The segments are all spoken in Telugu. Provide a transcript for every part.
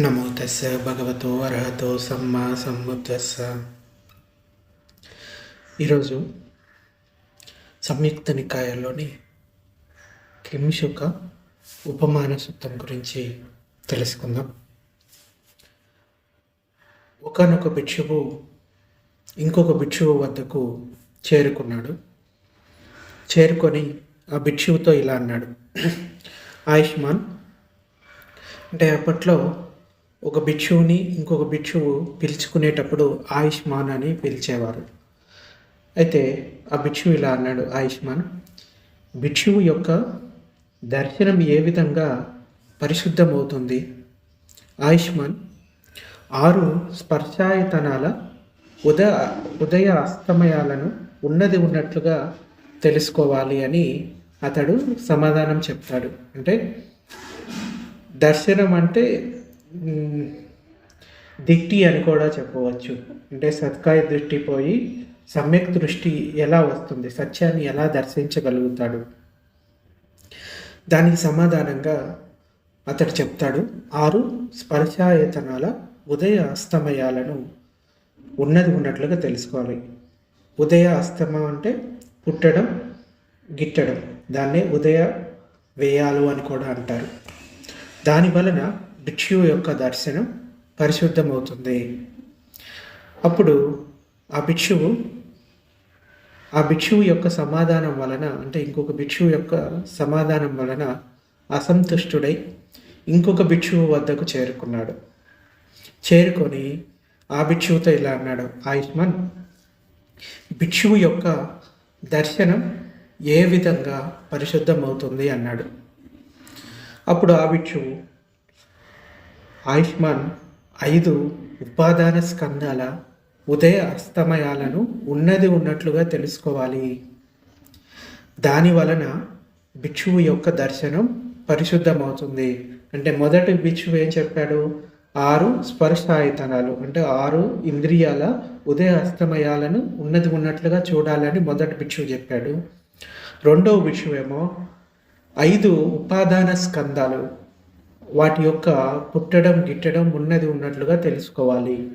నమో తస్స భగవతో అర్హతో సమ్మా సంబుద్ధస్స ఈరోజు సంయుక్త నికాయంలోని కింశుక ఉపమాన సూత్రం గురించి తెలుసుకుందాం. ఒకనొక భిక్షువు ఇంకొక భిక్షువు వద్దకు చేరుకున్నాడు. చేరుకొని ఆ భిక్షువుతో ఇలా అన్నాడు. ఆయుష్మాన్ అంటే అప్పట్లో ఒక భిక్షువుని ఇంకొక భిక్షువు పిలుచుకునేటప్పుడు ఆయుష్మాన్ అని పిలిచేవారు. అయితే ఆ భిక్షువు ఇలా అన్నాడు ఆయుష్మాన్ భిక్షువు యొక్క దర్శనం ఏ విధంగా పరిశుద్ధమవుతుంది? ఆయుష్మాన్ ఆరు స్పర్శాయతనాల ఉదయ ఉదయ అస్తమయాలను ఉన్నది ఉన్నట్లుగా తెలుసుకోవాలి అని అతడు సమాధానం చెప్తాడు. అంటే దర్శనం అంటే మ్, దిట్టి అని కూడా చెప్పవచ్చు. అంటే సత్కాయ దృష్టి పోయి సమ్యక్ దృష్టి ఎలా వస్తుంది? సత్యాన్ని ఎలా దర్శించగలుగుతాడు? దానికి సమాధానంగా అతడు చెప్తాడు ఆరు స్పర్శాయతనాల ఉదయ అస్తమయాలను ఉన్నది ఉన్నట్లుగా తెలుసుకోవాలి. ఉదయ అస్తమం అంటే పుట్టడం గిట్టడం. దాన్నే ఉదయ వేయాలు అని కూడా అంటారు. దాని వలన భిక్షువు యొక్క దర్శనం పరిశుద్ధమవుతుంది. అప్పుడు ఆ భిక్షువు ఆ భిక్షువు యొక్క సమాధానం వలన అంటే ఇంకొక భిక్షువు యొక్క సమాధానం వలన అసంతుష్టుడై ఇంకొక భిక్షువు వద్దకు చేరుకున్నాడు. చేరుకొని ఆ భిక్షువుతో ఇలా అన్నాడు ఆయుష్మాన్ భిక్షువు యొక్క దర్శనం ఏ విధంగా పరిశుద్ధమవుతుంది? అన్నాడు. అప్పుడు ఆ భిక్షువు ఆయుష్మాన్ ఐదు ఉపాదాన స్కందాల ఉదయ అస్తమయాలను ఉన్నది ఉన్నట్లుగా తెలుసుకోవాలి. దాని వలన భిక్షువు యొక్క దర్శనం పరిశుద్ధమవుతుంది. అంటే మొదటి భిక్షువు ఏం చెప్పాడు? ఆరు స్పర్శాయతనాలు అంటే ఆరు ఇంద్రియాల ఉదయ అస్తమయాలను ఉన్నది ఉన్నట్లుగా చూడాలని మొదటి భిక్షువు చెప్పాడు. రెండవ భిక్షువేమో? ఐదు ఉపాదాన స్కందాలు వాటి యొక్క పుట్టడం గిట్టడం ఉన్నది ఉన్నట్లుగా తెలుసుకోవాలి.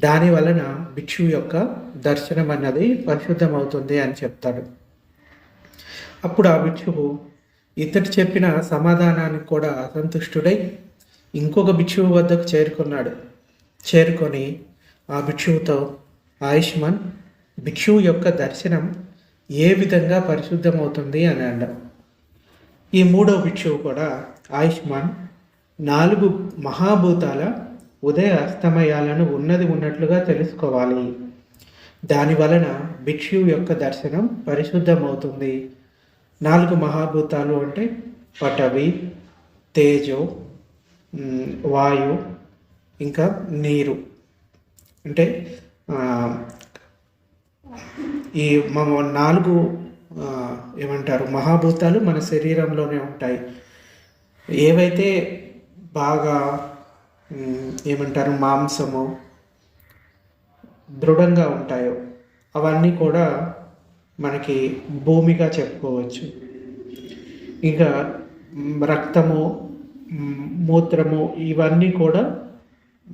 దాని వలన భిక్షు యొక్క దర్శనం అన్నది పరిశుద్ధమవుతుంది అని చెప్తాడు. అప్పుడు ఆ భిక్షువు ఇతడు చెప్పిన సమాధానానికి కూడా అసంతుష్టుడై ఇంకొక భిక్షువు వద్దకు చేరుకున్నాడు. చేరుకొని ఆ భిక్షువుతో ఆయుష్మాన్ భిక్షువు యొక్క దర్శనం ఏ విధంగా పరిశుద్ధమవుతుంది? అని అన్నాడు. ఈ మూడో భిక్షువు కూడా ఆయుష్మాన్. నాలుగు మహాభూతాల ఉదయ అస్తమయాలను ఉన్నది ఉన్నట్లుగా తెలుసుకోవాలి. దాని వలన భిక్షువు యొక్క దర్శనం పరిశుద్ధమవుతుంది. నాలుగు మహాభూతాలు అంటే పటవి తేజో వాయు ఇంకా నీరు. అంటే ఈ నాలుగు ఏమంటారు మహాభూతాలు మన శరీరంలోనే ఉంటాయి. ఏవైతే బాగా ఏమంటారు మాంసము దృఢంగా ఉంటాయో అవన్నీ కూడా మనకి భూమిగా చెప్పుకోవచ్చు. ఇంకా రక్తము మూత్రము ఇవన్నీ కూడా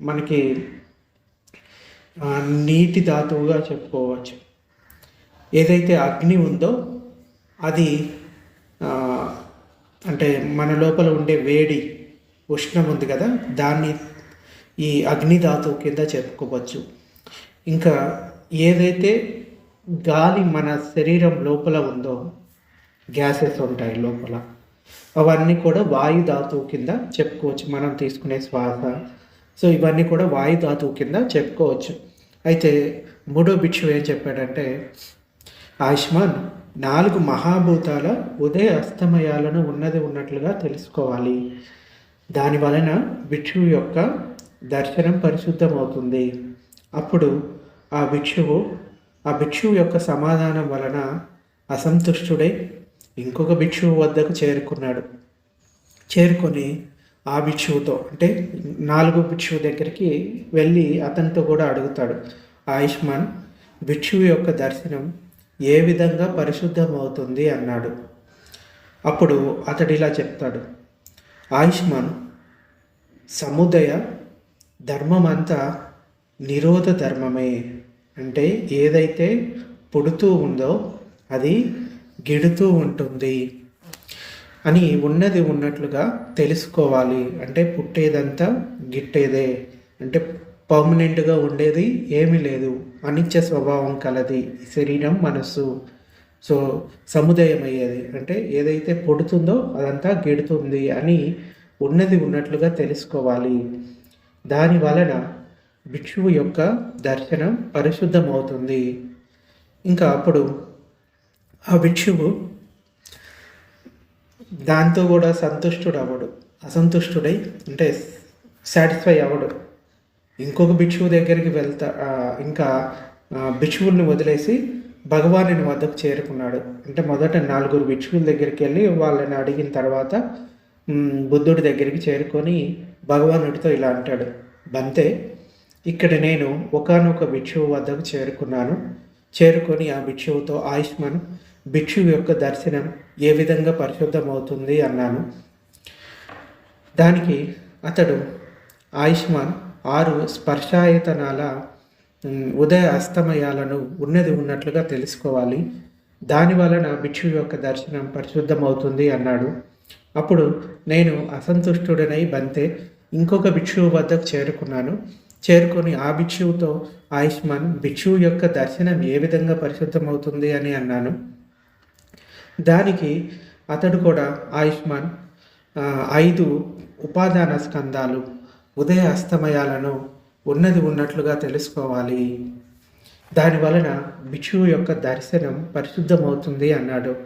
మనకి నీటి ధాతువుగా చెప్పుకోవచ్చు. ఏదైతే అగ్ని ఉందో అది అంటే మన లోపల ఉండే వేడి ఉష్ణం ఉంది కదా దాన్ని ఈ అగ్ని ధాతువు కింద చెప్పుకోవచ్చు. ఇంకా ఏదైతే గాలి మన శరీరం లోపల ఉందో గ్యాసెస్ ఉంటాయి లోపల అవన్నీ కూడా వాయు ధాతువు కింద చెప్పుకోవచ్చు. మనం తీసుకునే శ్వాస సో ఇవన్నీ కూడా వాయు ధాతువు కింద చెప్పుకోవచ్చు. అయితే మూడో భిక్షు ఏం చెప్పాడంటే ఆయుష్మాన్ నాలుగు మహాభూతాల ఉదయ అస్తమయాలను ఉన్నది ఉన్నట్లుగా తెలుసుకోవాలి. దాని వలన భిక్షువు యొక్క దర్శనం పరిశుద్ధమవుతుంది. అప్పుడు ఆ భిక్షువు ఆ భిక్షువు యొక్క సమాధానం వలన అసంతుష్టుడై ఇంకొక భిక్షువు వద్దకు చేరుకున్నాడు. చేరుకొని ఆ భిక్షువుతో అంటే నాలుగు భిక్షువు దగ్గరికి వెళ్ళి అతనితో కూడా అడుగుతాడు. ఆయుష్మాన్ భిక్షువు యొక్క దర్శనం ఏ విధంగా పరిశుద్ధమవుతుంది అన్నాడు. అప్పుడు అతడు ఇలా చెప్తాడు. ఆయుష్మాన్ సముదయ ధర్మమంతా నిరోధ ధర్మమే. అంటే ఏదైతే పుడుతూ ఉందో అది గిడుతూ ఉంటుంది అని ఉన్నది ఉన్నట్లుగా తెలుసుకోవాలి. అంటే పుట్టేదంతా గిట్టేదే. అంటే పర్మనెంట్గా ఉండేది ఏమీ లేదు. అనిత్య స్వభావం కలది. శరీరం మనస్సు. సో సముదాయం అయ్యేది అంటే ఏదైతే పుడుతుందో అదంతా గెడుతుంది అని ఉన్నది ఉన్నట్లుగా తెలుసుకోవాలి. దాని వలన భిక్షువు యొక్క దర్శనం పరిశుద్ధమవుతుంది. ఇంకా అప్పుడు ఆ భిక్షువు దాంతో కూడా సంతుష్టుడు అవ్వడు అసంతుష్టుడై అంటే సాటిస్ఫై అవ్వడు ఇంకొక భిక్షువు దగ్గరికి వెళ్తా ఇంకా భిక్షువుల్ని వదిలేసి భగవానుని వద్దకు చేరుకున్నాడు. అంటే మొదట నలుగురు భిక్షువుల దగ్గరికి వెళ్ళి వాళ్ళని అడిగిన తర్వాత బుద్ధుడి దగ్గరికి చేరుకొని భగవానుడితో ఇలా అంటాడు. బంతే ఇక్కడ నేను ఒకానొక భిక్షువు వద్దకు చేరుకున్నాను. చేరుకొని ఆ భిక్షువుతో ఆయుష్మాన్ భిక్షువు యొక్క దర్శనం ఏ విధంగా పరిశుద్ధమవుతుంది అన్నాను. దానికి అతడు ఆయుష్మాన్ ఆరు స్పర్శాయతనాల ఉదయ అస్తమయాలను ఉన్నది ఉన్నట్లుగా తెలుసుకోవాలి. దాని వలన భిక్షు యొక్క దర్శనం పరిశుద్ధమవుతుంది అన్నాడు. అప్పుడు నేను అసంతుష్టుడనై బంతే ఇంకొక భిక్షువు వద్దకు చేరుకున్నాను. చేరుకొని ఆ భిక్షువుతో ఆయుష్మాన్ భిక్షువు యొక్క దర్శనం ఏ విధంగా పరిశుద్ధమవుతుంది? అని అన్నాను. దానికి అతడు కూడా ఆయుష్మాన్ ఐదు ఉపాదాన స్కందాలు ఉదయ అస్తమయాలను ఉన్నది ఉన్నట్లుగా తెలుసుకోవాలి. దాని వలన భిక్షువు యొక్క దర్శనం పరిశుద్ధమవుతుంది అన్నాడు.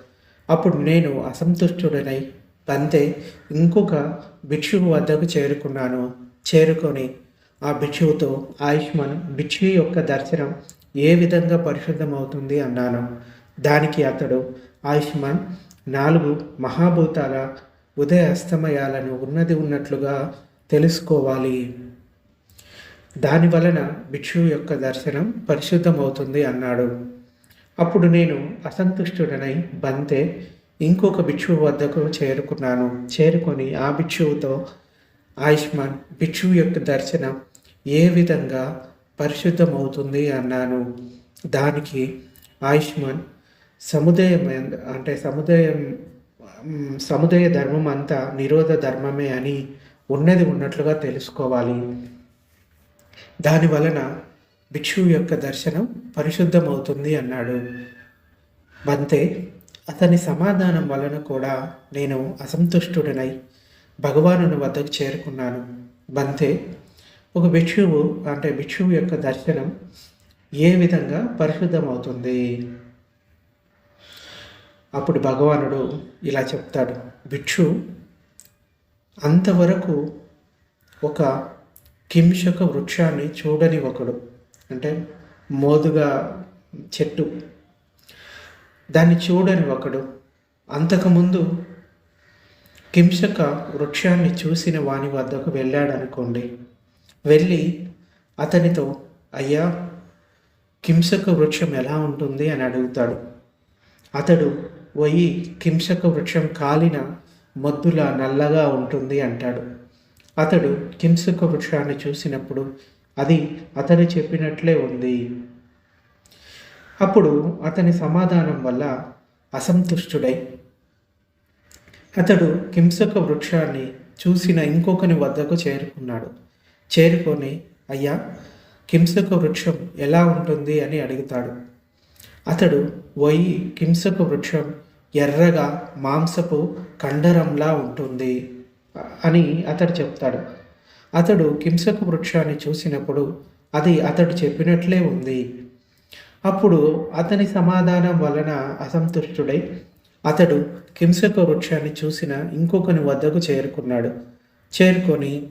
అప్పుడు నేను అసంతుష్టుడనై పంతే ఇంకొక భిక్షువు వద్దకు చేరుకున్నాను. చేరుకొని ఆ భిక్షువుతో ఆయుష్మాన్ భిక్షువు యొక్క దర్శనం ఏ విధంగా పరిశుద్ధమవుతుంది అన్నాను. దానికి అతడు ఆయుష్మాన్ నాలుగు మహాభూతాల ఉదయ అస్తమయాలను ఉన్నది ఉన్నట్లుగా తెలుసుకోవాలి. దాని వలన భిక్షువు యొక్క దర్శనం పరిశుద్ధమవుతుంది అన్నాడు. అప్పుడు నేను అసంతుష్టుడనై బంతే ఇంకొక భిక్షువు వద్దకు చేరుకున్నాను. చేరుకొని ఆ భిక్షువుతో ఆయుష్మాన్ భిక్షువు యొక్క దర్శనం ఏ విధంగా పరిశుద్ధమవుతుంది? అన్నాను. దానికి ఆయుష్మాన్ సముదాయం అంటే సముదాయం సముదయ సముదాయ ధర్మం అంతా నిరోధ ధర్మమే అని ఉన్నది ఉన్నట్లుగా తెలుసుకోవాలి. దాని వలన భిక్షువు యొక్క దర్శనం పరిశుద్ధమవుతుంది అన్నాడు. బంతే అతని సమాధానం వలన కూడా నేను అసంతుష్టుడనై భగవానుని వద్దకు చేరుకున్నాను. బంతే ఒక భిక్షువు అంటే భిక్షువు యొక్క దర్శనం ఏ విధంగా పరిశుద్ధమవుతుంది? అప్పుడు భగవానుడు ఇలా చెప్తాడు. భిక్షు అంతవరకు ఒక కింషక వృక్షాన్ని చూడని ఒకడు అంటే మోదుగా చెట్టు దాన్ని చూడని ఒకడు అంతకుముందు కింషక వృక్షాన్ని చూసిన వాని వద్దకు వెళ్ళాడనుకోండి. వెళ్ళి అతనితో అయ్యా కింసక వృక్షం ఎలా ఉంటుంది? అని అడుగుతాడు. అతడు పోయి కింసక వృక్షం కాలిన మొద్దుల నల్లగా ఉంటుంది అంటాడు. అతడు కింసుక వృక్షాన్ని చూసినప్పుడు అది అతడు చెప్పినట్లే ఉంది. అప్పుడు అతని సమాధానం వల్ల అసంతుష్టుడై అతడు కింసక వృక్షాన్ని చూసిన ఇంకొకని వద్దకు చేరుకున్నాడు. చేరుకొని అయ్యా కింసక వృక్షం ఎలా ఉంటుంది? అని అడుగుతాడు. అతడు పోయి కింసక వృక్షం ఎర్రగా మాంసపు కండరంలా ఉంటుంది అని అతడు చెప్తాడు. అతడు కింసక వృక్షాన్ని చూసినప్పుడు అది అతడు చెప్పినట్లే ఉంది. అప్పుడు అతని సమాధానం వలన అసంతుష్టుడై అతడు కింసక వృక్షాన్ని చూసిన ఇంకొకని వద్దకు చేరుకున్నాడు. చేరుకొని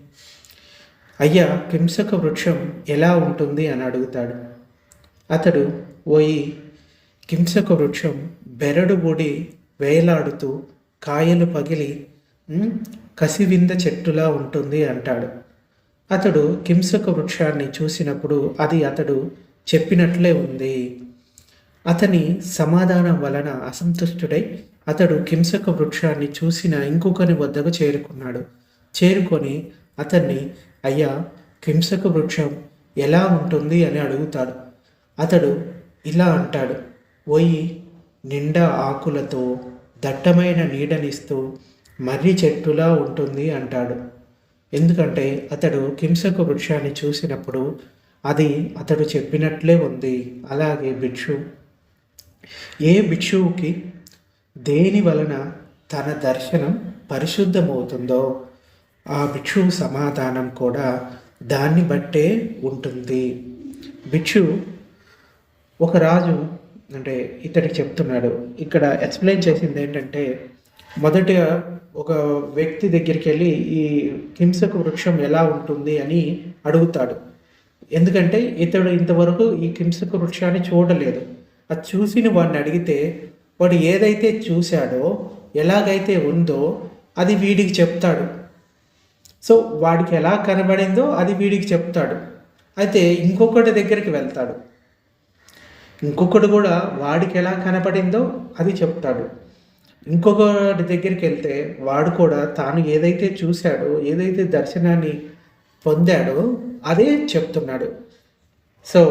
అయ్యా కింసక వృక్షం ఎలా ఉంటుంది? అని అడుగుతాడు. అతడు పోయి కింసక వృక్షం బెరడు బొడి వేలాడుతూ కాయలు పగిలి కసివింద చెట్టులా ఉంటుంది అంటాడు. అతడు కింసక వృక్షాన్ని చూసినప్పుడు అది అతడు చెప్పినట్లే ఉంది. అతని సమాధానం వలన అసంతుష్టుడై అతడు కింసక వృక్షాన్ని చూసిన ఇంకొకని వద్దకు చేరుకున్నాడు. చేరుకొని అతన్ని అయ్యా కింసక వృక్షం ఎలా ఉంటుంది అని అడుగుతాడు. అతడు ఇలా అంటాడు ఒయ్యి నిండా ఆకులతో దట్టమైన నీడనిస్తూ మర్రి చెట్టులా ఉంటుంది అంటాడు. ఎందుకంటే అతడు కింసకు వృక్షాన్ని చూసినప్పుడు అది అతడు చెప్పినట్లే ఉంది. అలాగే భిక్షు. ఏ భిక్షువుకి దేని వలన తన దర్శనం పరిశుద్ధమవుతుందో ఆ భిక్షువు సమాధానం కూడా దాన్ని బట్టే ఉంటుంది. భిక్షు ఒక రాజు అంటే ఇతడికి చెప్తున్నాడు. ఇక్కడ ఎక్స్ప్లెయిన్ చేసింది ఏంటంటే మొదట ఒక వ్యక్తి దగ్గరికి వెళ్ళి ఈ హింసక వృక్షం ఎలా ఉంటుంది అని అడుగుతాడు. ఎందుకంటే ఇతడు ఇంతవరకు ఈ హింసక వృక్షాన్ని చూడలేదు. అది చూసిన వాడిని అడిగితే వాడు ఏదైతే చూశాడో ఎలాగైతే ఉందో అది వీడికి చెప్తాడు. సో వాడికి ఎలా కనబడిందో అది వీడికి చెప్తాడు. అయితే ఇంకొకటి దగ్గరికి వెళ్తాడు. ఇంకొకటి కూడా వాడికి ఎలా కనపడిందో అది చెప్తాడు. ఇంకొకటి దగ్గరికి వెళ్తే వాడు కూడా తాను ఏదైతే చూశాడో ఏదైతే దర్శనాన్ని పొందాడో అదే చెప్తున్నాడు. సో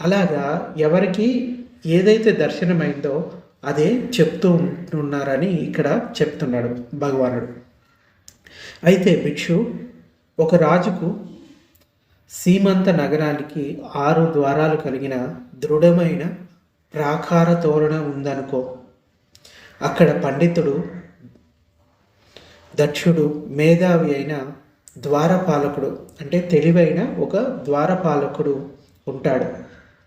అలాగా ఎవరికి ఏదైతే దర్శనమైందో అదే చెప్తూ ఉంటున్నారని ఇక్కడ చెప్తున్నాడు భగవానుడు. అయితే భిక్షు ఒక రాజుకు సీమంత నగరానికి ఆరు ద్వారాలు కలిగిన దృఢమైన ప్రాకార తోరణ ఉందనుకో. అక్కడ పండితుడు దక్షుడు మేధావి అయిన ద్వారపాలకుడు అంటే తెలివైన ఒక ద్వారపాలకుడు ఉంటాడు.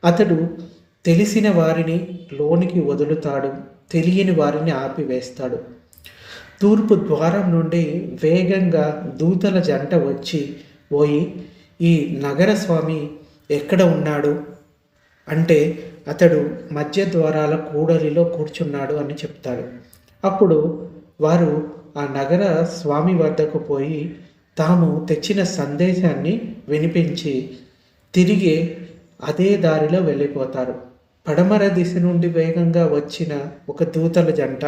అతడు తెలిసిన వారిని లోనికి వదులుతాడు తెలియని వారిని ఆపివేస్తాడు. తూర్పు ద్వారం నుండి వేగంగా దూతల జంట వచ్చి పోయి ఈ నగర స్వామి ఎక్కడ ఉన్నాడు? అంటే అతడు మధ్య ద్వారాల కూడలిలో కూర్చున్నాడు అని చెప్తాడు. అప్పుడు వారు ఆ నగర స్వామి వద్దకు పోయి తాము తెచ్చిన సందేశాన్ని వినిపించి తిరిగి అదే దారిలో వెళ్ళిపోతారు. పడమర దిశ నుండి వేగంగా వచ్చిన ఒక దూతల జంట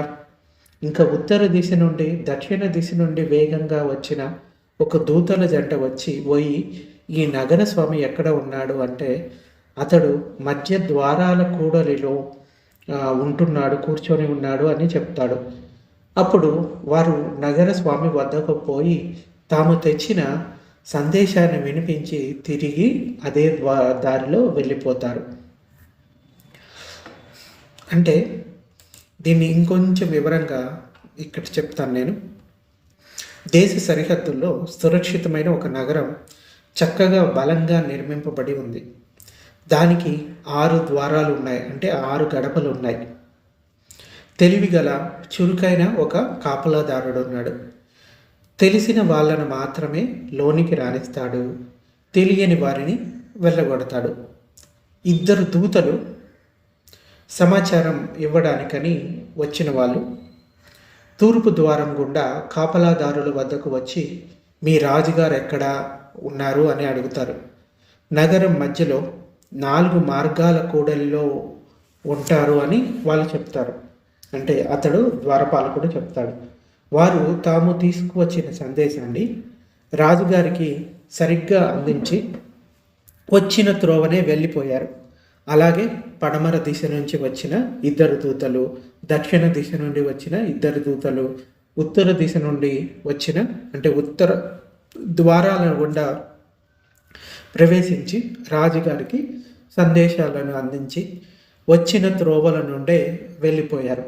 ఇంకా ఉత్తర దిశ నుండి దక్షిణ దిశ నుండి వేగంగా వచ్చిన ఒక దూతల జంట వచ్చి పోయి ఈ నగర స్వామి ఎక్కడ ఉన్నాడు అంటే అతడు మధ్య ద్వారాల కూడలిలో ఉంటున్నాడు కూర్చొని ఉన్నాడు అని చెప్తాడు. అప్పుడు వారు నగర స్వామి వద్దకు పోయి తాము తెచ్చిన సందేశాన్ని వినిపించి తిరిగి అదే దారిలో వెళ్ళిపోతారు. అంటే దీన్ని ఇంకొంచెం వివరంగా ఇక్కడ చెప్తాను నేను. దేశ సరిహద్దుల్లో సురక్షితమైన ఒక నగరం చక్కగా బలంగా నిర్మింపబడి ఉంది. దానికి ఆరు ద్వారాలు ఉన్నాయి. అంటే ఆరు గడపలు ఉన్నాయి. తెలివిగల చురుకైన ఒక కాపలాదారుడు ఉన్నాడు. తెలిసిన వాళ్ళను మాత్రమే లోనికి రాణిస్తాడు తెలియని వారిని వెళ్ళగొడతాడు ఇద్దరు దూతలు సమాచారం ఇవ్వడానికని వచ్చిన వాళ్ళు తూర్పు ద్వారం గుండా కాపలాదారుల వద్దకు వచ్చి మీ రాజుగారు ఎక్కడా? ఉన్నారు అని అడుగుతారు. నగరం మధ్యలో నాలుగు మార్గాల కూడలిలో ఉంటారు అని వాళ్ళు చెప్తారు. అంటే అతడు ద్వారపాలకుడు చెప్తాడు. వారు తాము తీసుకువచ్చిన సందేశాన్ని రాజుగారికి సరిగ్గా అందించి వచ్చిన త్రోవనే వెళ్ళిపోయారు. అలాగే పడమర దిశ నుంచి వచ్చిన ఇద్దరు దూతలు దక్షిణ దిశ నుండి వచ్చిన ఇద్దరు దూతలు ఉత్తర దిశ నుండి వచ్చిన అంటే ఉత్తర ద్వారాల గుండా ప్రవేశించి రాజుగారికి సందేశాలను అందించి వచ్చిన త్రోవల నుండే వెళ్ళిపోయారు.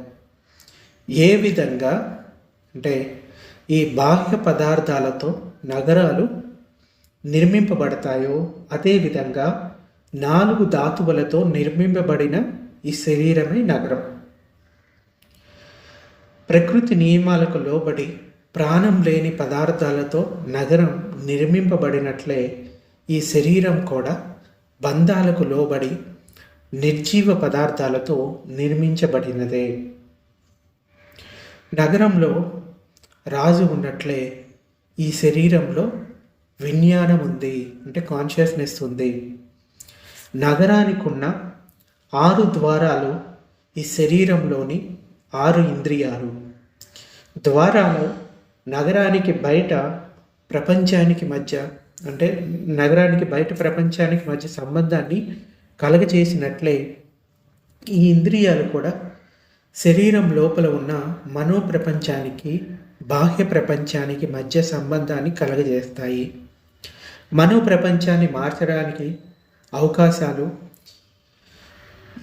ఏ విధంగా? అంటే ఈ బాహ్య పదార్థాలతో నగరాలు నిర్మింపబడతాయో అదేవిధంగా నాలుగు ధాతువులతో నిర్మింపబడిన ఈ శరీరమే నగరం. ప్రకృతి నియమాలకు లోబడి ప్రాణం లేని పదార్థాలతో నగరం నిర్మింపబడినట్లే ఈ శరీరం కూడా బంధాలకు లోబడి నిర్జీవ పదార్థాలతో నిర్మించబడినదే. నగరంలో రాజు ఉన్నట్లే ఈ శరీరంలో విజ్ఞానం ఉంది అంటే కాన్షియస్నెస్ ఉంది. నగరానికి ఉన్న ఆరు ద్వారాలు ఈ శరీరంలోని ఆరు ఇంద్రియాలు. ద్వారాలు నగరానికి బయట ప్రపంచానికి మధ్య అంటే నగరానికి బయట ప్రపంచానికి మధ్య సంబంధాన్ని కలగచేసినట్లే ఈ ఇంద్రియాలు కూడా శరీరం లోపల ఉన్న మనో ప్రపంచానికి బాహ్య ప్రపంచానికి మధ్య సంబంధాన్ని కలగజేస్తాయి. మనో ప్రపంచాన్ని మార్చడానికి అవకాశాలు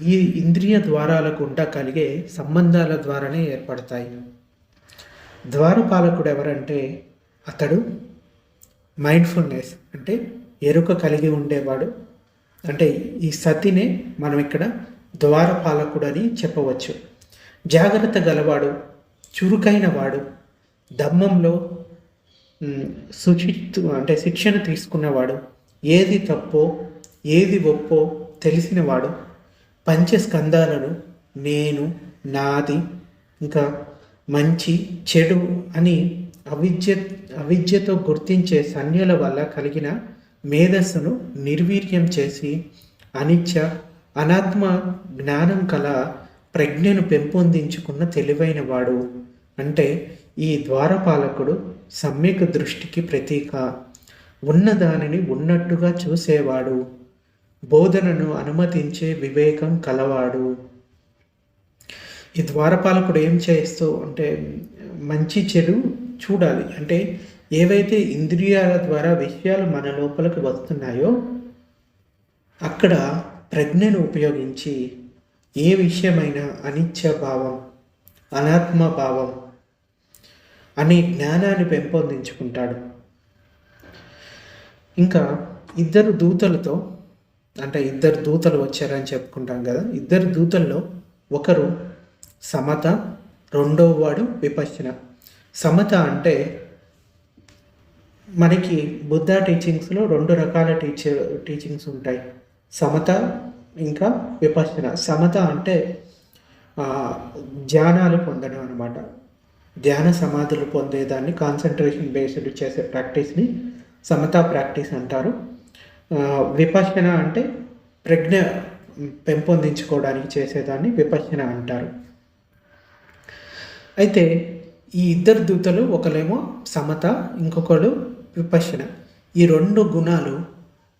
ఈ ఇంద్రియ ద్వారాల గుండా కలిగే సంబంధాల ద్వారానే ఏర్పడతాయి. ద్వారపాలకుడు ఎవరంటే అతడు మైండ్ఫుల్నెస్ అంటే ఎరుక కలిగి ఉండేవాడు. అంటే ఈ సతినే మనం ఇక్కడ ద్వారపాలకుడు అని చెప్పవచ్చు. జాగ్రత్త గలవాడు చురుకైన వాడు దమ్మంలో శుచిత్వ అంటే శిక్షణ తీసుకున్నవాడు ఏది తప్పో ఏది ఒప్పో తెలిసినవాడు పంచస్కందాలను నేను నాది ఇంకా మంచి చెడు అని అవిద్య అవిద్యతో గుర్తించే సంజ్ఞల వల్ల కలిగిన మేధస్సును నిర్వీర్యం చేసి అనిత్య అనాత్మ జ్ఞానం కల ప్రజ్ఞను పెంపొందించుకున్న తెలివైన వాడు. అంటే ఈ ద్వారపాలకుడు సమ్యక్ దృష్టికి ప్రతీక. ఉన్నదానిని ఉన్నట్టుగా చూసేవాడు. బోధనను అనుమతించే వివేకం కలవాడు. ఈ ద్వారపాలకుడు ఏం చేస్తూ అంటే మంచి చెడు చూడాలి. అంటే ఏవైతే ఇంద్రియాల ద్వారా విషయాలు మన లోపలికి వస్తున్నాయో అక్కడ ప్రజ్ఞను ఉపయోగించి ఏ విషయమైనా అనిత్య భావం అనాత్మ భావం అనే జ్ఞానాన్ని పెంపొందించుకుంటాడు. ఇంకా ఇద్దరు దూతలతో అంటే ఇద్దరు దూతలు వచ్చారని చెప్పుకుంటాం కదా. ఇద్దరు దూతల్లో ఒకరు సమత రెండవ వాడు విపశ్చన సమత అంటే మనకి బుద్ధ టీచింగ్స్లో రెండు రకాల టీచర్ టీచింగ్స్ ఉంటాయి. సమత ఇంకా విపశ్చన సమత అంటే ధ్యానాలు పొందడం అనమాట ధ్యాన సమాధులు పొందేదాన్ని కాన్సన్ట్రేషన్ బేస్డ్ చేసే ప్రాక్టీస్ని సమతా ప్రాక్టీస్ అంటారు. విపశ్చన అంటే ప్రజ్ఞ పెంపొందించుకోవడానికి చేసేదాన్ని విపశ్చన అంటారు. అయితే ఈ ఇద్దరు దూతలు ఒకలేమో సమత ఇంకొకడు విపశన ఈ రెండు గుణాలు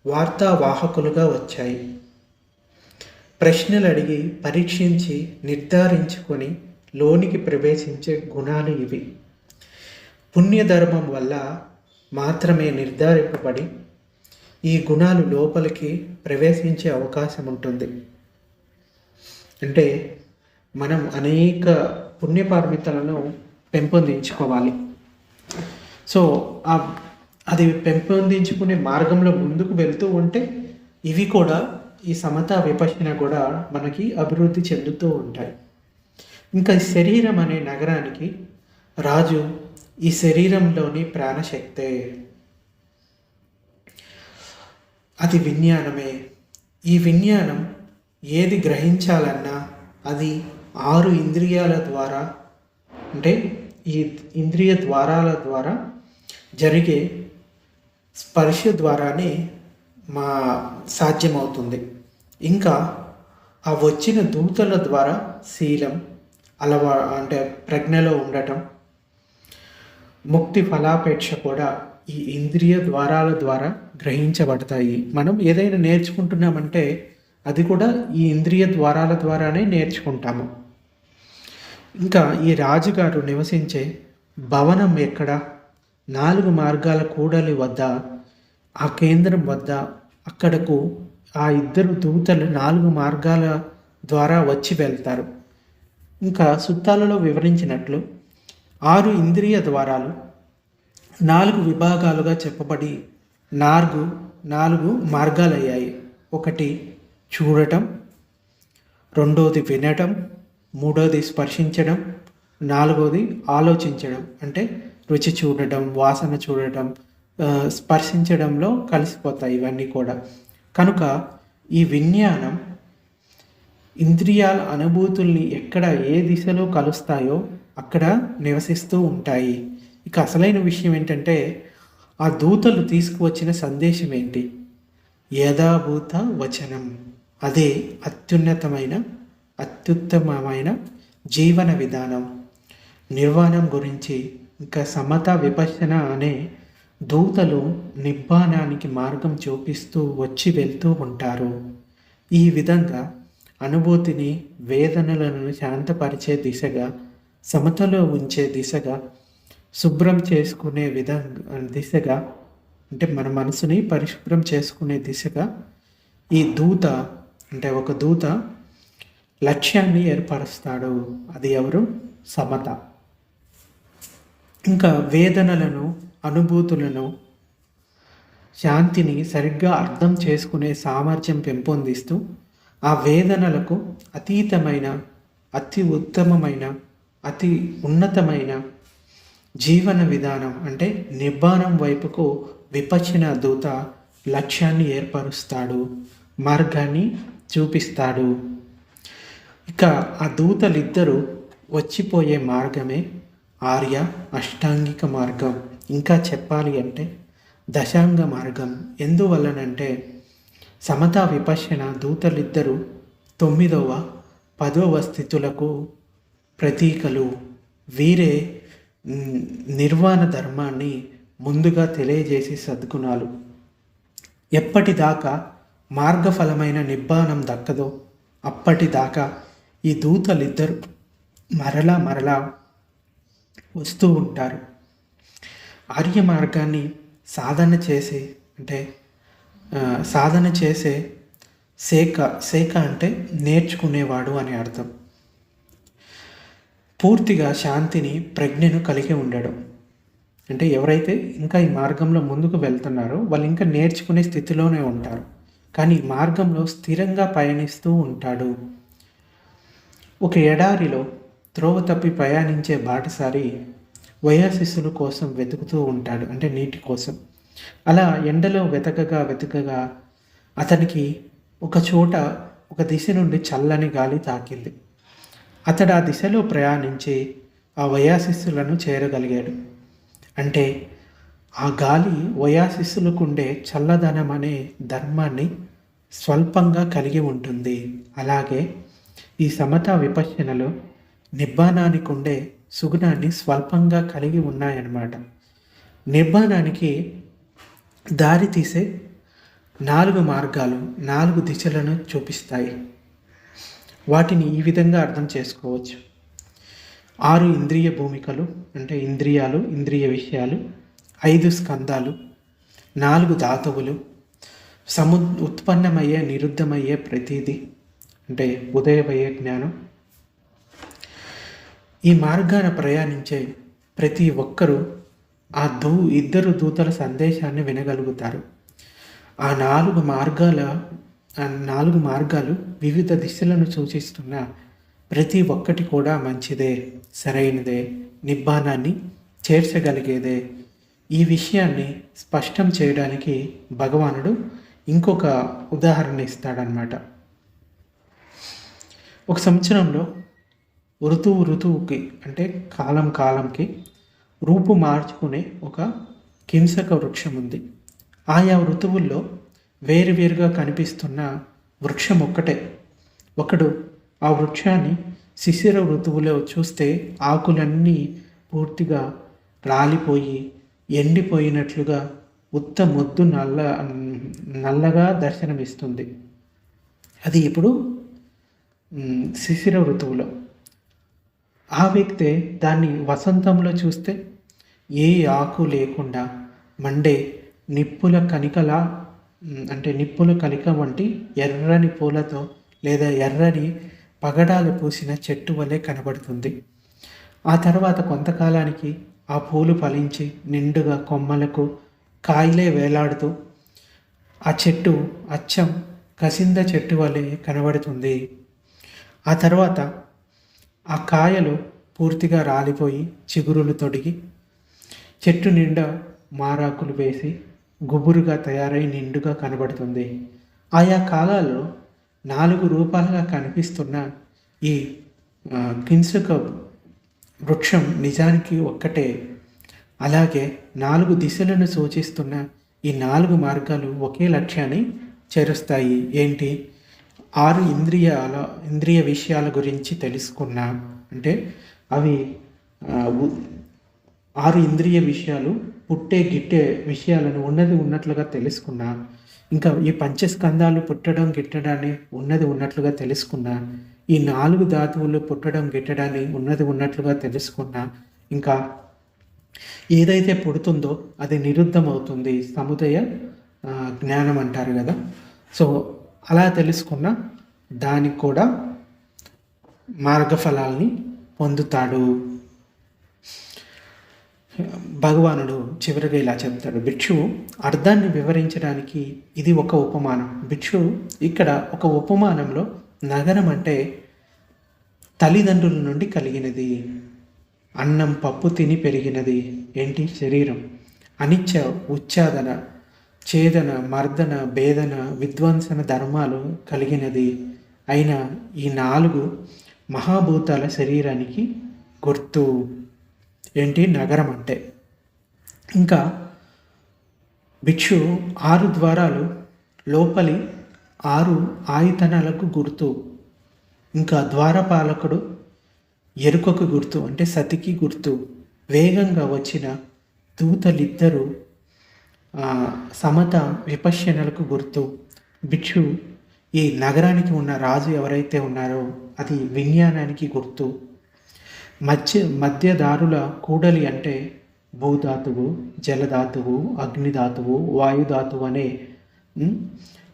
వార్తావాహకులుగా వచ్చాయి. ప్రశ్నలు అడిగి పరీక్షించి నిర్ధారించుకొని లోనికి ప్రవేశించే గుణాలు ఇవి. పుణ్యధర్మం వల్ల మాత్రమే నిర్ధారింపబడి ఈ గుణాలు లోపలికి ప్రవేశించే అవకాశం ఉంటుంది అంటే మనం అనేక పుణ్యపార్మితలను పెంపొందించుకోవాలి. సో అది పెంపొందించుకునే మార్గంలో ముందుకు వెళ్తూ ఉంటే ఇవి కూడా ఈ సమత విపక్షణ కూడా మనకి అభివృద్ధి చెందుతూ ఉంటాయి. ఇంకా శరీరం అనే నగరానికి రాజు ఈ శరీరంలోని ప్రాణశక్తే. అది విజ్ఞానమే. ఈ విజ్ఞానం ఏది గ్రహించాలన్నా అది ఆరు ఇంద్రియాల ద్వారా అంటే ఈ ఇంద్రియ ద్వారాల ద్వారా జరిగే స్పర్శ ద్వారానే మా సాధ్యమవుతుంది. ఇంకా ఆ వచ్చిన దూతల ద్వారా శీలం అలవా అంటే ప్రజ్ఞలో ఉండటం ముక్తి ఫలాపేక్ష కూడా ఈ ఇంద్రియ ద్వారాల ద్వారా గ్రహించబడతాయి. మనం ఏదైనా నేర్చుకుంటున్నామంటే అది కూడా ఈ ఇంద్రియ ద్వారాల ద్వారానే నేర్చుకుంటాము. ఇంకా ఈ రాజుగారు నివసించే భవనం ఎక్కడ? నాలుగు మార్గాల కూడలి వద్ద ఆ కేంద్రం వద్ద అక్కడకు ఆ ఇద్దరు దూతలు నాలుగు మార్గాల ద్వారా వచ్చి వెళ్తారు. ఇంకా సుత్తాలలో వివరించినట్లు ఆరు ఇంద్రియ ద్వారాలు నాలుగు విభాగాలుగా చెప్పబడి నాలుగు నాలుగు మార్గాలయ్యాయి. ఒకటి చూడటం రెండోది వినటం మూడోది స్పర్శించడం నాలుగోది ఆలోచించడం అంటే రుచి చూడటం వాసన చూడటం స్పర్శించడంలో కలిసిపోతాయి ఇవన్నీ కూడా. కనుక ఈ విజ్ఞానం ఇంద్రియాల అనుభూతుల్ని ఎక్కడ ఏ దిశలో కలుస్తాయో అక్కడ నివసిస్తూ ఉంటాయి. ఇక అసలైన విషయం ఏంటంటే ఆ దూతలు తీసుకువచ్చిన సందేశం ఏంటి? యథాభూత వచనం. అదే అత్యున్నతమైన అత్యుత్తమమైన జీవన విధానం. నిర్వాణం గురించి ఇంకా సమత విపశన అనే దూతలు నిబ్బానానికి మార్గం చూపిస్తూ వచ్చి వెళ్తూ ఉంటారు. ఈ విధంగా అనుభూతిని వేదనలను శాంతపరిచే దిశగా సమతలో ఉంచే దిశగా శుభ్రం చేసుకునే విధంగా దిశగా అంటే మన మనసుని పరిశుభ్రం చేసుకునే దిశగా ఈ దూత అంటే ఒక దూత లక్ష్యాన్ని ఏర్పరుస్తాడు. అది ఎవరు? సమత. ఇంకా వేదనలను అనుభూతులను శాంతిని సరిగ్గా అర్థం చేసుకునే సామర్థ్యం పెంపొందిస్తూ ఆ వేదనలకు అతీతమైన అతి ఉత్తమమైన అతి ఉన్నతమైన జీవన విధానం అంటే నిబ్బానం వైపుకు విపచన దూత లక్ష్యాన్ని ఏర్పరుస్తాడు మార్గాన్ని చూపిస్తాడు. ఇక ఆ దూతలిద్దరూ వచ్చిపోయే మార్గమే ఆర్య అష్టాంగిక మార్గం. ఇంకా చెప్పాలి అంటే దశాంగ మార్గం. ఎందువల్లనంటే సమతా విపశ్యన దూతలిద్దరూ తొమ్మిదవ పదవ స్థితులకు ప్రతీకలు. వీరే నిర్వాణ ధర్మాన్ని ముందుగా తెలియజేసే సద్గుణాలు. ఎప్పటిదాకా మార్గఫలమైన నిబ్బానం దక్కదో అప్పటిదాకా ఈ దూతలిద్దరు మరలా మరలా వస్తూ ఉంటారు. ఆర్య మార్గాన్ని సాధన చేసే అంటే సాధన చేసే సేక సేక అంటే నేర్చుకునేవాడు అని అర్థం. పూర్తిగా శాంతిని ప్రజ్ఞను కలిగి ఉండడం. అంటే ఎవరైతే ఇంకా ఈ మార్గంలో ముందుకు వెళ్తున్నారో వాళ్ళు ఇంకా నేర్చుకునే స్థితిలోనే ఉంటారు. కానీ మార్గంలో స్థిరంగా పయనిస్తూ ఉంటాడు. ఒక ఎడారిలో త్రోవ తప్పి ప్రయాణించే బాటసారి వయోశిస్సును కోసం వెతుకుతూ ఉంటాడు అంటే నీటి కోసం. అలా ఎండలో వెతకగా వెతకగా అతనికి ఒక చోట ఒక దిశ నుండి చల్లని గాలి తాకింది. అతడు ఆ దిశలో ప్రయాణించి ఆ వయాశిస్సులను చేరగలిగాడు. అంటే ఆ గాలి వయాశిస్సులకుండే చల్లదనం అనే ధర్మాన్ని స్వల్పంగా కలిగి ఉంటుంది. అలాగే ఈ సమత విపశ్యనలో నిబ్బానానికి ఉండే సుగుణాన్ని స్వల్పంగా కలిగి ఉన్నాయన్నమాట. నిర్మాణానికి దారి తీసే నాలుగు మార్గాలు నాలుగు దిశలను చూపిస్తాయి. వాటిని ఈ విధంగా అర్థం చేసుకోవచ్చు. ఆరు ఇంద్రియ భూమికలు అంటే ఇంద్రియాలు ఇంద్రియ విషయాలు ఐదు స్కందాలు నాలుగు ధాతువులు సము ఉత్పన్నమయ్యే నిరుద్ధమయ్యే ప్రతీది. అంటే ఉదయమయ్యే జ్ఞానం. ఈ మార్గాన ప్రయాణించే ప్రతి ఒక్కరూ ఆ దూ ఇద్దరు దూతల సందేశాన్ని వినగలుగుతారు. ఆ నాలుగు మార్గాల ఆ నాలుగు మార్గాలు వివిధ దిశలను సూచిస్తున్న ప్రతి ఒక్కటి కూడా మంచిదే సరైనదే నిబ్బానాన్ని చేర్చగలిగేదే. ఈ విషయాన్ని స్పష్టం చేయడానికి భగవానుడు ఇంకొక ఉదాహరణ ఇస్తాడనమాట ఒక సంవత్సరంలో ఋతువు ఋతువుకి అంటే కాలం కాలంకి రూపు మార్చుకునే ఒక కింసక వృక్షం ఉంది. ఆయా ఋతువుల్లో వేరువేరుగా కనిపిస్తున్న వృక్షం ఒక్కటే. ఒకడు ఆ వృక్షాన్ని శిశిర ఋతువులో చూస్తే ఆకులన్నీ పూర్తిగా రాలిపోయి ఎండిపోయినట్లుగా ఉత్త మొద్దు నల్ల నల్లగా దర్శనమిస్తుంది. అది ఇప్పుడు శిశిర ఋతువులో. ఆ వ్యక్తే దాన్ని వసంతంలో చూస్తే ఏ ఆకు లేకుండా మండే నిప్పుల కనికల అంటే నిప్పుల కనిక వంటి ఎర్రని పూలతో లేదా ఎర్రని పగడాలు పూసిన చెట్టు వలె కనబడుతుంది. ఆ తర్వాత కొంతకాలానికి ఆ పూలు ఫలించి నిండుగా కొమ్మలకు కాయలే వేలాడుతూ ఆ చెట్టు అచ్చం కసింద చెట్టు వలె కనబడుతుంది. ఆ తర్వాత ఆ కాయలు పూర్తిగా రాలిపోయి చిగురులు తొడిగి చెట్టు నిండా మారాకులు వేసి గుబురుగా తయారై నిండుగా కనబడుతుంది. ఆయా కాలాల్లో నాలుగు రూపాలుగా కనిపిస్తున్న ఈ కిన్సుక వృక్షం నిజానికి ఒక్కటే. అలాగే నాలుగు దిశలను సూచిస్తున్న ఈ నాలుగు మార్గాలు ఒకే లక్ష్యాన్ని చేరుస్తాయి. ఏంటి? ఆరు ఇంద్రియాల ఇంద్రియ విషయాల గురించి తెలుసుకున్నా. అంటే అవి ఆరు ఇంద్రియ విషయాలు పుట్టే గిట్టే విషయాలను ఉన్నది ఉన్నట్లుగా తెలుసుకున్నా. ఇంకా ఈ పంచస్కందాలు పుట్టడం గిట్టడాన్ని ఉన్నది ఉన్నట్లుగా తెలుసుకున్నా. ఈ నాలుగు ధాతువులు పుట్టడం గిట్టడాన్ని ఉన్నది ఉన్నట్లుగా తెలుసుకున్నా. ఇంకా ఏదైతే పుడుతుందో అది నిరుద్ధం అవుతుంది సముదయ జ్ఞానం అంటారు కదా. సో అలా తెలుసుకున్న దానికి కూడా మార్గఫలాల్ని పొందుతాడు. భగవానుడు చివరిగా ఇలా చెప్తాడు. భిక్షువు అర్థాన్ని వివరించడానికి ఇది ఒక ఉపమానం. భిక్షువు ఇక్కడ ఒక ఉపమానంలో నగరం అంటే తల్లిదండ్రుల నుండి కలిగినది. అన్నం పప్పు తిని పెరిగినది. ఏంటి? శరీరం. అనిత్య ఉచ్చాదన ఛేదన మర్దన భేదన విధ్వంసన ధర్మాలు కలిగినది అయిన ఈ నాలుగు మహాభూతాల శరీరానికి గుర్తు. ఏంటి? నగరం అంటే. ఇంకా భిక్షు ఆరు ద్వారాలు లోపలి ఆరు ఆయతనాలకు గుర్తు. ఇంకా ద్వారపాలకుడు ఎరుకకు గుర్తు అంటే సతికి గుర్తు. వేగంగా వచ్చిన దూతలిద్దరూ సమత విపశ్యనలకు గుర్తు. భిక్షు ఈ నగరానికి ఉన్న రాజు ఎవరైతే ఉన్నారో అది విజ్ఞానానికి గుర్తు. మధ్య మధ్యదారుల కూడలి అంటే భూధాతువు జలధాతువు అగ్నిధాతువు వాయుధాతువు అనే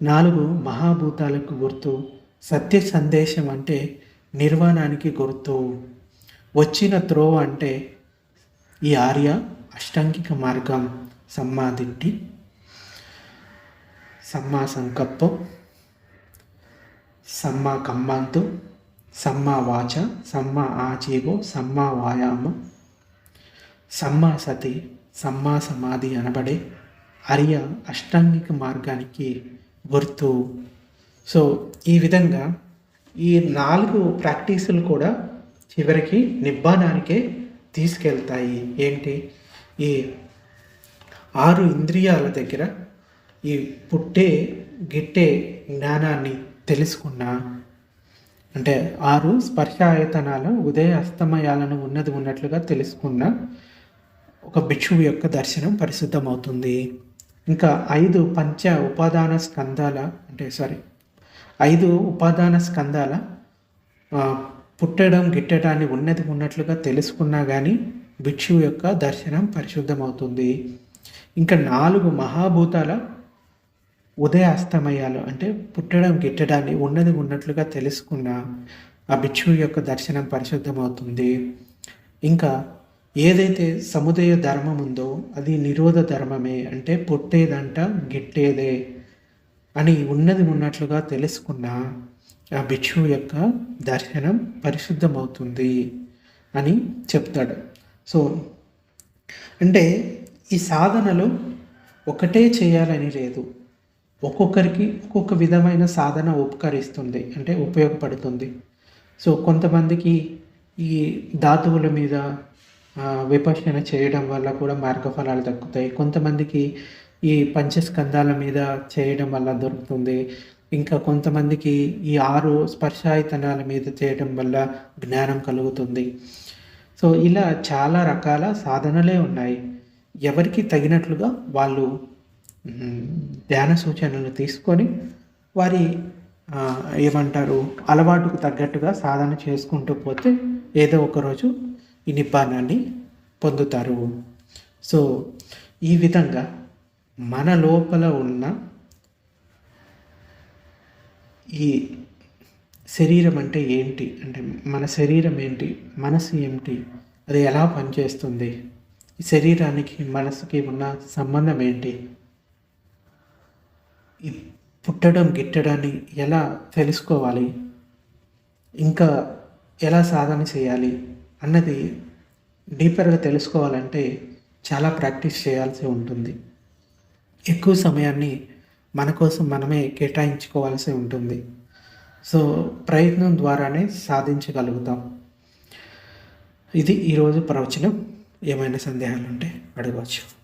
నాలుగు మహాభూతాలకు గుర్తు. సత్య సందేశం అంటే నిర్వాణానికి గుర్తు. వచ్చిన త్రోవ అంటే ఈ ఆర్య అష్టాంగిక మార్గం. సమ్మాదిట్టి సమ్మా సంకల్పం సమ్మా కమ్మాంతు సమ్మా వాచ సమ్మా ఆజీవో సమ్మా వాయామ సమ్మా సతి సమ్మా సమాధి అనబడే అరియ అష్టాంగిక మార్గానికి గుర్తు. సో ఈ విధంగా ఈ నాలుగు ప్రాక్టీసులు కూడా చివరికి నిబ్బానానికే తీసుకెళ్తాయి. ఏంటి? ఈ ఆరు ఇంద్రియాల దగ్గర ఈ పుట్టే గిట్టే జ్ఞానాన్ని తెలుసుకున్న. అంటే ఆరు స్పర్శాయతనాల ఉదయ అస్తమయాలను ఉన్నది ఉన్నట్లుగా తెలుసుకున్న. ఒక భిక్షువు యొక్క దర్శనం పరిశుద్ధమవుతుంది. ఇంకా ఐదు పంచ ఉపాదాన స్కందాల అంటే సారీ ఐదు ఉపాదాన స్కందాల పుట్టడం గిట్టడాన్ని ఉన్నది ఉన్నట్లుగా తెలుసుకున్నా కానీ భిక్షువు యొక్క దర్శనం పరిశుద్ధమవుతుంది. ఇంకా నాలుగు మహాభూతాల ఉదయ అస్తమయాలు అంటే పుట్టడం గిట్టడాన్ని ఉన్నది ఉన్నట్లుగా తెలుసుకున్న ఆ భిక్షువు యొక్క దర్శనం పరిశుద్ధమవుతుంది. ఇంకా ఏదైతే సముదయ ధర్మం ఉందో అది నిరోధ ధర్మమే అంటే పుట్టేదంట గిట్టేదే అని ఉన్నది ఉన్నట్లుగా తెలుసుకున్న ఆ భిక్షువు యొక్క దర్శనం పరిశుద్ధమవుతుంది అని చెప్తాడు. సో అంటే ఈ సాధనలో ఒకటే చేయాలని లేదు. ఒక్కొక్కరికి ఒక్కొక్క విధమైన సాధన ఉపకరిస్తుంది అంటే ఉపయోగపడుతుంది. సో కొంతమందికి ఈ ధాతువుల మీద విపక్షణ చేయడం వల్ల కూడా మార్గఫలాలు దక్కుతాయి. కొంతమందికి ఈ పంచస్కంధాల మీద చేయడం వల్ల దొరుకుతుంది. ఇంకా కొంతమందికి ఈ ఆరు స్పర్శాయతనాల మీద చేయడం వల్ల జ్ఞానం కలుగుతుంది. సో ఇలా చాలా రకాల సాధనలే ఉన్నాయి. ఎవరికి తగినట్లుగా వాళ్ళు ధ్యాన సూచనలు తీసుకొని వారి ఏమంటారు అలవాటుకు తగ్గట్టుగా సాధన చేసుకుంటూ పోతే ఏదో ఒక రోజు ఈ నిబ్బానాన్ని పొందుతారు. సో ఈ విధంగా మన లోపల ఉన్న ఈ శరీరం అంటే ఏంటి? అంటే మన శరీరం ఏంటి? మనసు ఏంటి? అది ఎలా పనిచేస్తుంది? శరీరానికి మనసుకి ఉన్న సంబంధం ఏంటి? పుట్టడం గిట్టడాన్ని ఎలా తెలుసుకోవాలి? ఇంకా ఎలా సాధన చేయాలి? అన్నది డీపర్గా తెలుసుకోవాలంటే చాలా ప్రాక్టీస్ చేయాల్సి ఉంటుంది. ఎక్కువ సమయాన్ని మన కోసం మనమే కేటాయించుకోవాల్సి ఉంటుంది. సో ప్రయత్నం ద్వారానే సాధించగలుగుతాం. ఇది ఈరోజు ప్రవచనం. ఏమైనా సందేహాలు ఉంటే అడగవచ్చు.